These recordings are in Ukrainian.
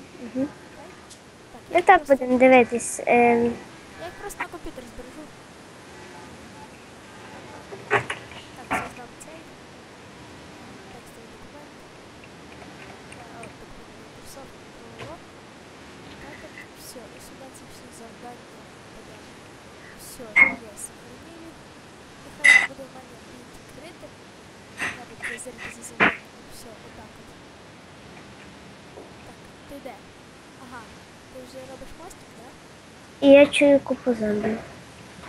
Угу. Ну так будемо дивитись. Ем, Я їх просто на комп'ютер збережу. Так, создав цей. Текстовий документ. Е, от, документ все, і сюди ці всі завдання подамо. Все, є, сохранили. Нехай буде в мене відкрите. Я буду зеркати за завдання. Все, отак от. Так, ти де? Ага, ти вже робиш мостик, да? і я чую купу зомбі.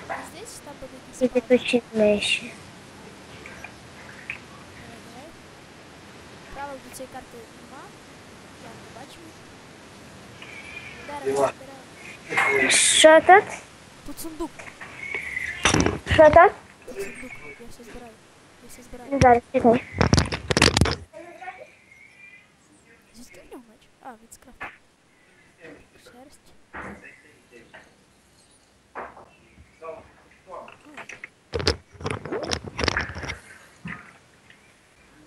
А здесь там буде якийсь Тільки палець. тут чуть нижче. Давай, давай. Правил до цієї карти нема. Я не бачу. Дерево, дерево. Що тут? Тут сундук. Що тут? Тут сундук. Я все збираю. Я все збираю. Зараз чекай. Звідки в нього меч? А, від скрафта. Шерсть.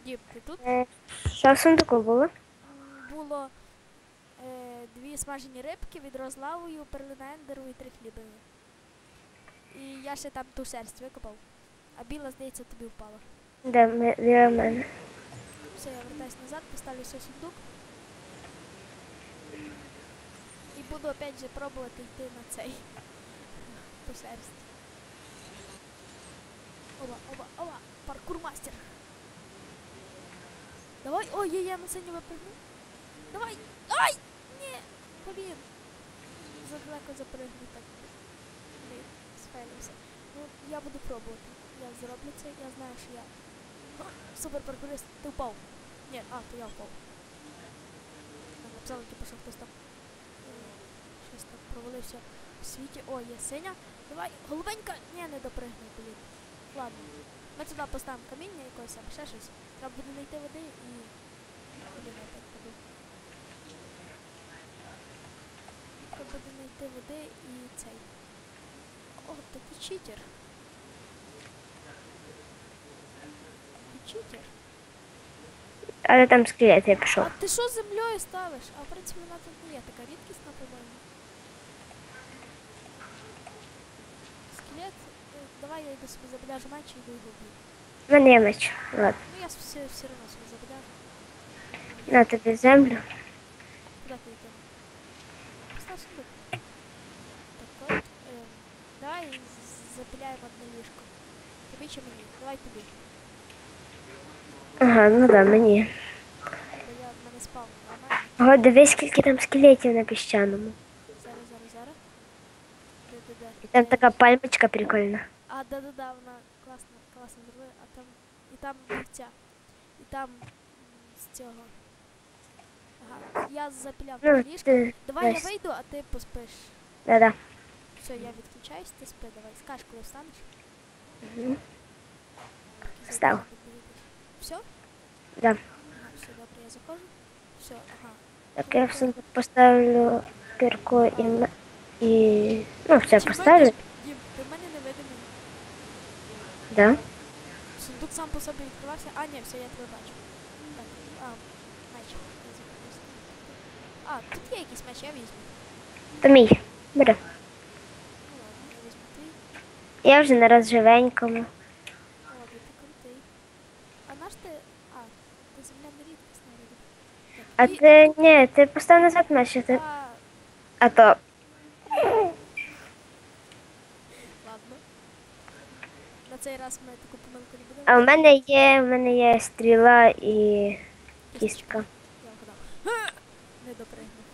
Діп, ти тут? Е, Що в сундуку було? Було е, дві смажені рибки, відро з лавою, перлина ендеру і три хліби. І я ще там ту шерсть викопав. А біла, здається, тобі впала. Ми- біля мене? Все, я вертаюсь назад, поставлю свій сундук. І буду опять же пробувати йти на цей. По шерсть. Оба, оба, оба, паркур мастер. Давай, ой, я, я на синю випрыгну. Давай, ай, ні, блін. Задалеко запрыгну так. Блін, сфейлився. Ну, я буду пробувати. Я зроблю це, я знаю, що я Супер паркурист, ти впав. Ні, а, то я впав. Там написали, типу, хтось там е, щось там провалився в світі. О, є синя. Давай, голубенька! Ні, не допригнув, блін. Ладно. Ми туди поставимо каміння якось або ще щось. Треба буде знайти води і. Блін, я опять паду. Треба буде знайти води і цей. О, то ти читер. Ти читер. Але там скелет я пішов. А ти що землею ставиш? А в принципі вона тут не є така рідкісна, по-моєму. Скелет, е, давай я йду собі забляжу меч і йду його б'ю. У мене є меч. Ладно. Ну я с- все, все одно собі забляжу. На тобі землю. Куди ти йдемо? Постав сундук. Так от, е, давай з- запиляємо одне ліжко. Тобі чи мені? Давай тобі. Ага, ну да, мені. Бо я в мене спав. Ого, дивись, скільки там скелетів на піщаному. Зараз, зараз, зараз. Де, де, де? І там така пальмочка прикольна. А, да-да-да, вона класно, класно зробила, а там і там вівця. І там м, з цього. Ага, я запіляв Ну, ліжко. ти Давай я весь. вийду, а ти поспиш. Да-да. Все, я відключаюсь, ти спи, давай. Скажеш, коли встанеш. Мгм. Встав. Все? Да. Ага, все, добре, я заходжу. Все, ага. Так я в сундук поставлю кирку і, м- і... ну, все Чи поставлю. вийдеш? Дім, ти в мене невидимий. Да. Сундук сам по собі відкривався. А, ні, все, я тебе бачу. Так, а, меч. Я забув. А, тут є якийсь меч, я візьму. То мій. Бери. Ну ладно, я візьму твій. Я вже на розживенькому. О, ти крутий. А наш ти. А, ти земля не рідкісна вроде. А ти ні, ти постав назад а ти. А, то. ладно. На цей раз ми таку помилку не будемо. А в мене є, в мене є стріла і кістка. Я вгадав. Не допригнув.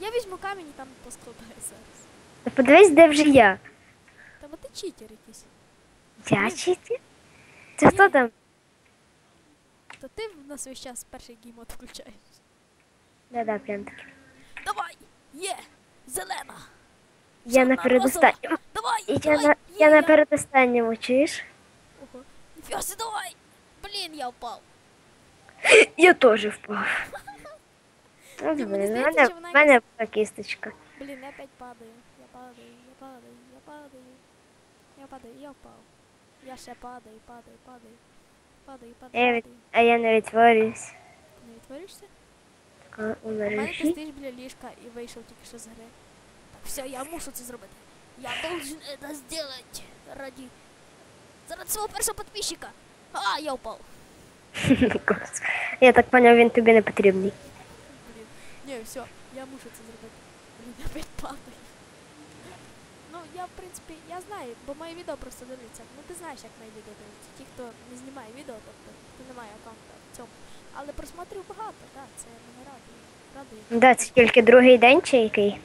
Я візьму камінь і там поскладаю зараз. Та подивись, де вже я. Та бо ти читер якийсь. Я чи ти? Це хто там? То ти в нас весь час перший геймод включаєш. Да-да, прям таки. Давай! Є! Зелена! Я на передостанньому. Давай! Я давай! на, я на передостанньому, чуєш? Ого. Давай! Блін, я впав. Я теж впав. Ну, мені блин, в здається, мене, що вона в мене була кісточка. Блін, я опять падаю. Я падаю, я падаю, я падаю. Я падаю, я впав. Я ще падаю, падаю, падаю. Падаю, падаю, Я від- падаю. А я не відтворююсь. Не відтворишся? ліжка у У мене ти мережі. стоїш біля ліжка і вийшов тільки що з гри. Так, все, я мушу це зробити. Я должен это сделать ради... Заради свого першого підписчика. А, я упав. Клас. Я так поняв, він тобі не потрібний. Блін. Ні, все, я мушу це зробити. Блін, я опять падаю. Я, в принципі, я знаю, бо моє відео просто дивляться. Ну, ти знаєш, як мої відео дивляться. Ті, хто не знімає відео, тобто, хто не має аккаунта в цьому. Але просмотрів багато, так, це мене радує. Радує. Да, це тільки другий день чи який?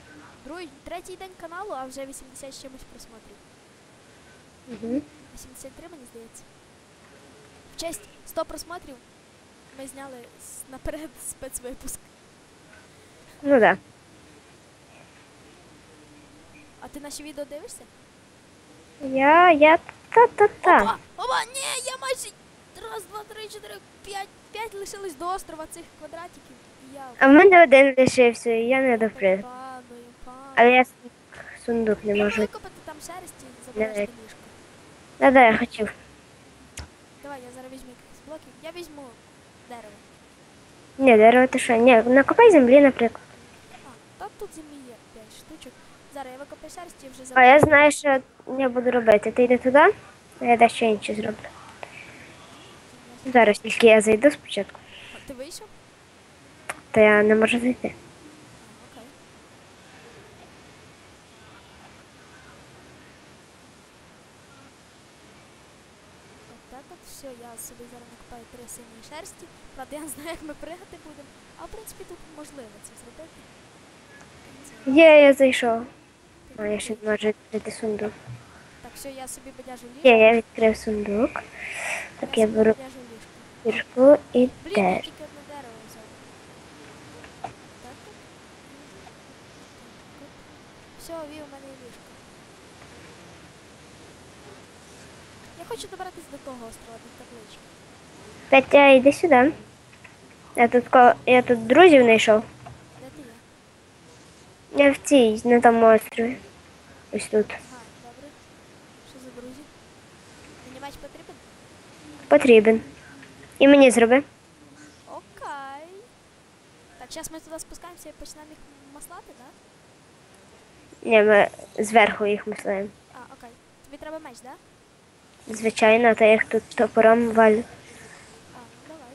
Другий, третій день каналу, а вже 80 з чимось просмотрів. Угу. 83, мені здається. В честь 100 просмотрів ми зняли наперед спецвипуск. Ну да. А ти наші відео дивишся? Я, я, та-та-та. Опа! Опа! Ні, я майже раз, два, три, чотири, п'ять, п'ять лишилось до острова цих квадратиків. І я А в мене один лишився, і я не доприв. падаю, падаю. Але я сундук не можу. викопати там шерсті і забереш Давай. ліжко. Да-да, я хотів. Давай, я зараз візьму якихось блоків. Я візьму дерево. Ні, дерево ти що? Ні, накопай землі, наприклад. А, та тут землі є 5 штучок. Зараз я викопаю шерсті вже А я знаю, що я буду робити. Ти йди туди, а я дещо інше зроблю. Зараз тільки я зайду спочатку, А, Ти вийшов? то я не можу зайти. От все, я собі зараз накопаю три сині шерсті. Правда, я не знаю, як ми пригати будемо. А в принципі тут можливо це зробити. Є, я зайшов. А я ще можу відкрити сундук. Так, все, я собі бадяжу ліжко. Є, я відкрив сундук. Так я собі беру бадяжу ліжко. кірку і Блін, я теж. тільки одне дерево взяв. Так от. Все, вів, у мене є ліжко. Я хочу добратися до того острова, до таблички. Петя, йди сюди. Я тут, ко- я тут друзів знайшов. Я в цій, на тому острові. Ось тут. Ага, добре. Що за друзі? Мені меч потрібен? Потрібен. І мені зроби. Окей. Так, зараз ми туди спускаємося і почнемо їх маслати, так? Ні, ми зверху їх мислимо. А, окей. Тобі треба меч, так? Звичайно, то я їх тут топором валю. А, ну давай.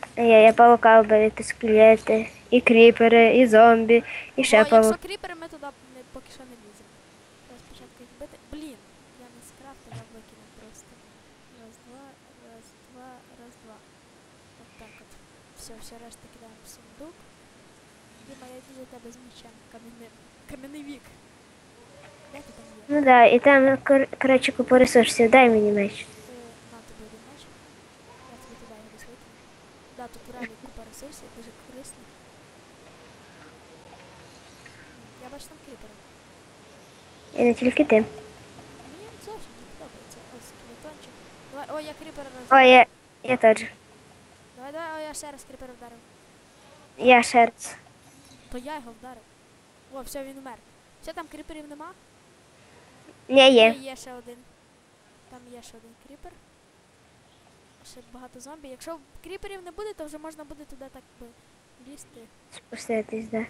А Я, я паука вбив, скелети, і кріпери, і зомбі, і ще О, паук. якщо кріпери, ми туди не, поки що не ліземо. Треба спочатку їх бити. Блін, я не скрафтив, я викинув просто. Раз, два, раз, два, раз, два. От так от. Все, все решта кидаємо в сундук. Діма, я за тебе з мечем кам'яним. Кам'яний вік. Де ти там є? Ну да, і там, кор- коротше, купу ресурсів, дай мені меч. Е, На тобі один меч. Я тобі туди його десь викину. Да, тут реально купа ресурсів, дуже корисно. Я бачу там кріпери. І не тільки ти. Мені зовсім не подобається. Ось скелетончик. Давай, о, я кріпера роз... О, я, я теж. Давай, давай, о, я ще раз кріпера вдарив. Я шерц. То я його вдарив. О, все, він умер. Все, там кріперів нема? Не є. Є ще один. Там є ще один кріпер. Ще багато зомбі. Якщо кріперів не буде, то вже можна буде туди так би лізти. Спуститись, да.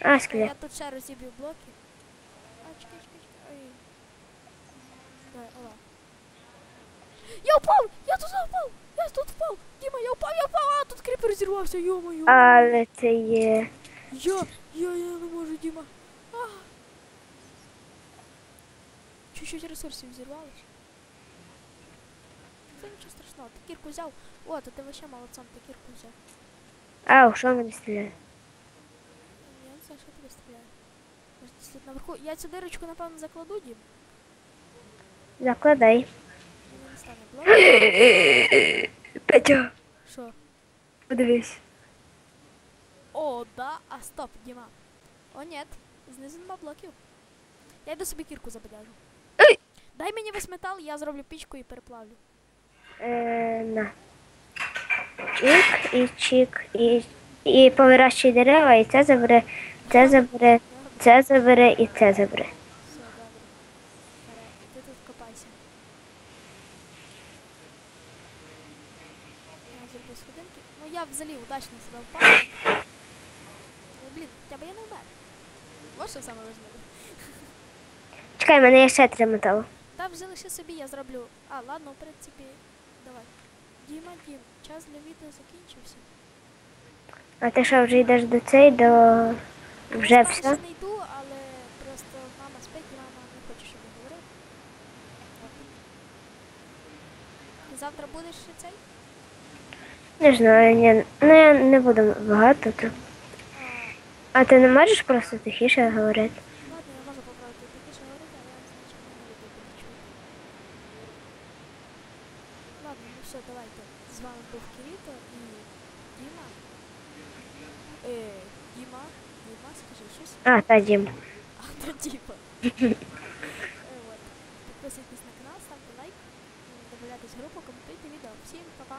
А, Я тут ще розіб'ю блоки. А, чекай, чекай, чекай. Ой. Давай, ова. Я впав! Я тут впав! Я тут впав! Діма, я впав, я впав! А, тут кріпер зірвався, йо-моє! Але це є. Я, я, я не можу, Діма. А. Чуть-чуть ресурсів зірвалось. Це нічого страшного. Ти кірку взяв. О, то ти вообще молодцом, ти кірку взяв. Ау, що мене стріляє? Я не знаю, що тебе стріляє. Може, наверху. Я цю дирочку, напевно, закладу, Дім. Закладай. Мені не стане блок. Петя, Що? подивись. О, да, а стоп, Діма. О, ні, знизу нема блоків. Я йду собі кірку забадяжу. Ей! Дай мені весь метал, я зроблю пічку і переплавлю. Е, на. Чик і чик, і, і повирощуй дерева, і це забере, це забере, це забере і це забере. все, добре. Я. Ну я взагалі удачно сюди впав. я не вмер. Ось що саме важливе. Чекай, мене є ще три металу. Та вже лише собі я зроблю. А, ладно, в принципі, давай. Діма, Дім, час для відео закінчився. А ти що, вже йдеш до цей, до. Вже я все? ще не йду, але просто мама спить, і мама не хоче, щоб я говорив. Завтра будеш ще цей? Не знаю, ні. Ну я не буду багато тут. А ти не можеш просто тихіше говорити? ладно, я можу попробувати тихіше говорити, але я звичайно не люблю тебе чути. Ладно, ну все, давайте. З вами був Кирито і Діма. Е, Діма, Діма, скажи щось. А, та Дім. А, то Діма. От. Підписуйтесь на канал, ставте лайк, додавайтесь в групу, коментуйте відео. Всім па-па.